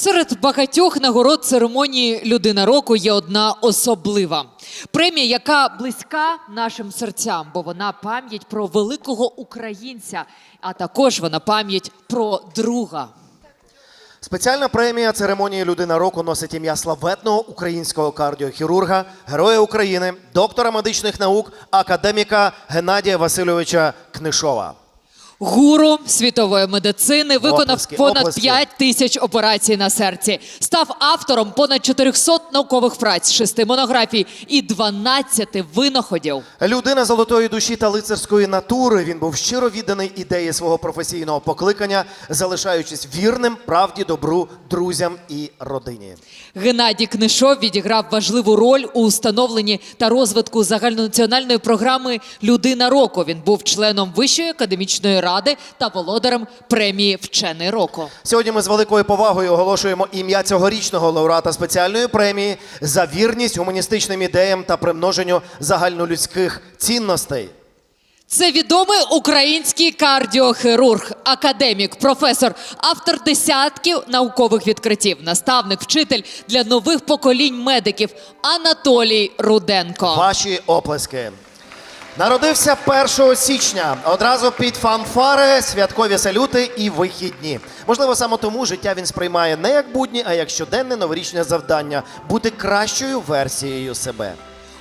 Серед багатьох нагород церемонії Людина року є одна особлива премія, яка близька нашим серцям, бо вона пам'ять про великого українця, а також вона пам'ять про друга. Спеціальна премія церемонії Людина року носить ім'я славетного українського кардіохірурга, героя України, доктора медичних наук, академіка Геннадія Васильовича Книшова. Гуру світової медицини виконав Оплески, понад оплески. 5 тисяч операцій на серці, став автором понад 400 наукових праць, 6 монографій і 12 винаходів. Людина золотої душі та лицарської натури. Він був щиро відданий ідеї свого професійного покликання, залишаючись вірним правді, добру, друзям і родині. Геннадій Книшов відіграв важливу роль у установленні та розвитку загальнонаціональної програми Людина року. Він був членом Вищої академічної ради та володарем премії Вчений року. Сьогодні ми з великою повагою оголошуємо ім'я цьогорічного лауреата спеціальної премії за вірність гуманістичним ідеям та примноженню загальнолюдських цінностей. Це відомий український кардіохірург, академік, професор, автор десятків наукових відкриттів, наставник, вчитель для нових поколінь медиків Анатолій Руденко. Ваші оплески. Народився 1 січня. Одразу під фанфари, святкові салюти і вихідні. Можливо, саме тому життя він сприймає не як будні, а як щоденне новорічне завдання бути кращою версією себе.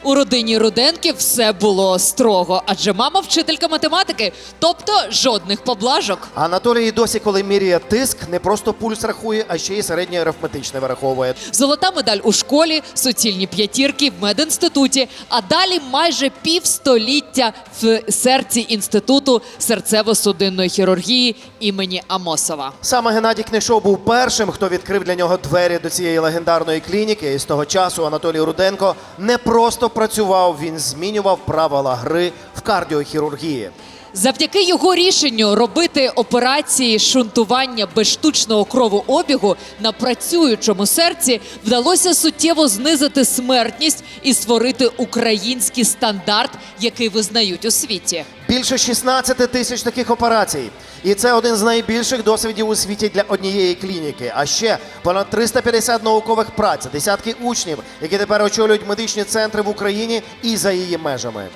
У родині Руденків все було строго, адже мама вчителька математики, тобто жодних поблажок. Анатолій досі, коли міряє тиск, не просто пульс рахує, а ще й середнє арифметичне вираховує. Золота медаль у школі, суцільні п'ятірки в медінституті, а далі майже півстоліття в серці інституту серцево-судинної хірургії імені Амосова. Саме Геннадій Книшов був першим, хто відкрив для нього двері до цієї легендарної клініки. І з того часу Анатолій Руденко не просто працював, він змінював правила гри в кардіохірургії. Завдяки його рішенню робити операції шунтування без штучного кровообігу на працюючому серці вдалося суттєво знизити смертність і створити український стандарт, який визнають у світі. Більше 16 тисяч таких операцій. І це один з найбільших досвідів у світі для однієї клініки. А ще понад 350 наукових праць, десятки учнів, які тепер очолюють медичні центри в Україні і за її межами.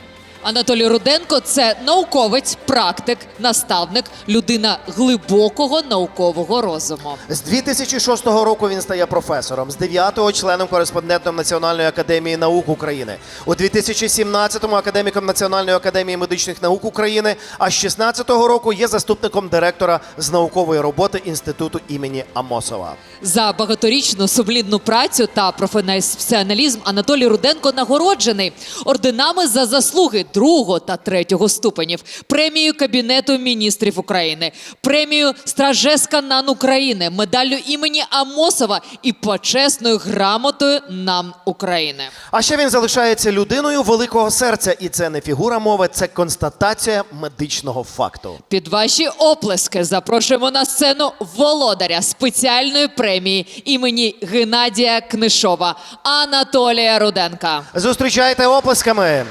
Анатолій Руденко це науковець, практик, наставник, людина глибокого наукового розуму. З 2006 року він стає професором, з 9-го членом кореспондентом Національної академії наук України. У 2017-му академіком Національної академії медичних наук України, а з 16-го року є заступником директора з наукової роботи інституту імені Амосова. За багаторічну сумлінну працю та професіоналізм Анатолій Руденко нагороджений орденами за заслуги другого та третього ступенів, премією Кабінету міністрів України, премією Стражеска НАН України, медаллю імені Амосова і почесною грамотою НАМ України. А ще він залишається людиною великого серця, і це не фігура мови, це констатація медичного факту. Під ваші оплески запрошуємо на сцену володаря спеціальної премії імені Геннадія Книшова Анатолія Руденка. Зустрічайте оплесками.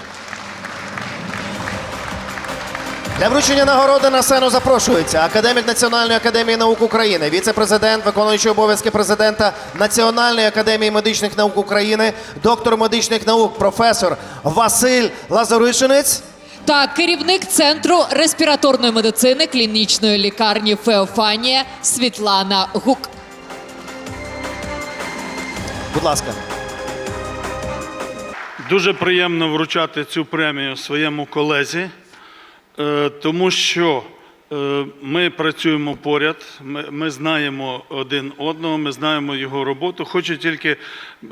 Для вручення нагороди на сцену запрошується академік Національної академії наук України, віце-президент, виконуючий обов'язки президента Національної академії медичних наук України, доктор медичних наук, професор Василь Лазаришинець. та керівник центру респіраторної медицини клінічної лікарні Феофанія Світлана Гук. Будь ласка. Дуже приємно вручати цю премію своєму колезі, тому що е, ми працюємо поряд, ми, ми знаємо один одного, ми знаємо його роботу. Хочу тільки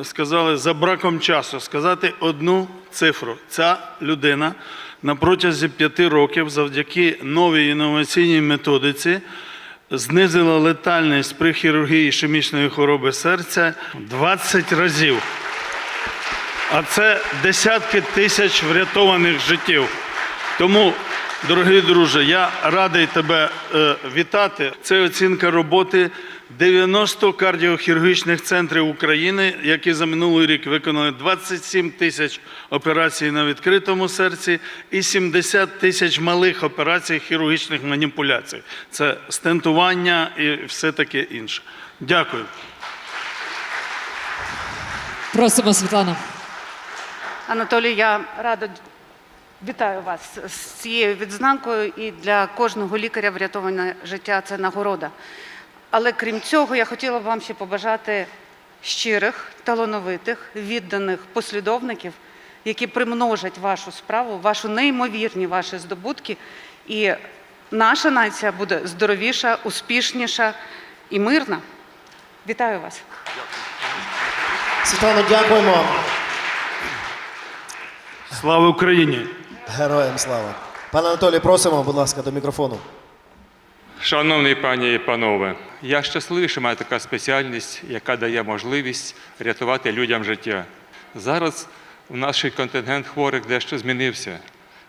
сказали за браком часу сказати одну цифру. Ця людина на протязі п'яти років завдяки новій інноваційній методиці. Знизила летальність при хірургії ішемічної хвороби серця 20 разів. А це десятки тисяч врятованих життів. Тому, дорогий друже, я радий тебе е, вітати. Це оцінка роботи 90 кардіохірургічних центрів України, які за минулий рік виконали 27 тисяч операцій на відкритому серці і 70 тисяч малих операцій хірургічних маніпуляцій. Це стентування і все таке інше. Дякую. Просимо, Світлана. Анатолій, я рада вітаю вас з цією відзнакою. І для кожного лікаря врятоване життя це нагорода. Але крім цього, я хотіла б вам ще побажати щирих, талановитих, відданих послідовників, які примножать вашу справу, вашу неймовірні ваші здобутки. І наша нація буде здоровіша, успішніша і мирна. Вітаю вас! Світлано, дякуємо. Слава Україні! Героям слава. Пане Анатолій, просимо, будь ласка, до мікрофону. Шановні пані і панове, я щасливий, що маю така спеціальність, яка дає можливість рятувати людям життя. Зараз в наш контингент хворих дещо змінився.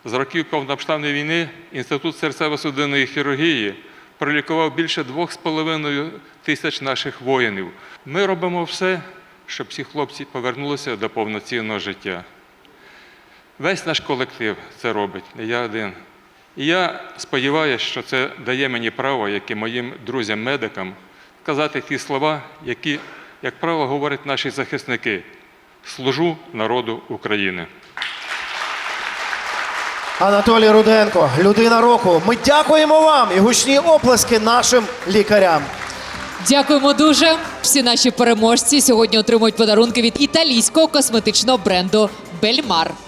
З років повномасштабної війни Інститут серцево-судинної хірургії пролікував більше 2,5 тисяч наших воїнів. Ми робимо все, щоб ці хлопці повернулися до повноцінного життя. Весь наш колектив це робить, не я один. І я сподіваюся, що це дає мені право, як і моїм друзям-медикам, сказати ті слова, які, як правило, говорять наші захисники: служу народу України. Анатолій Руденко, людина року. Ми дякуємо вам і гучні оплески нашим лікарям. Дякуємо дуже. Всі наші переможці сьогодні отримують подарунки від італійського косметичного бренду Бельмар.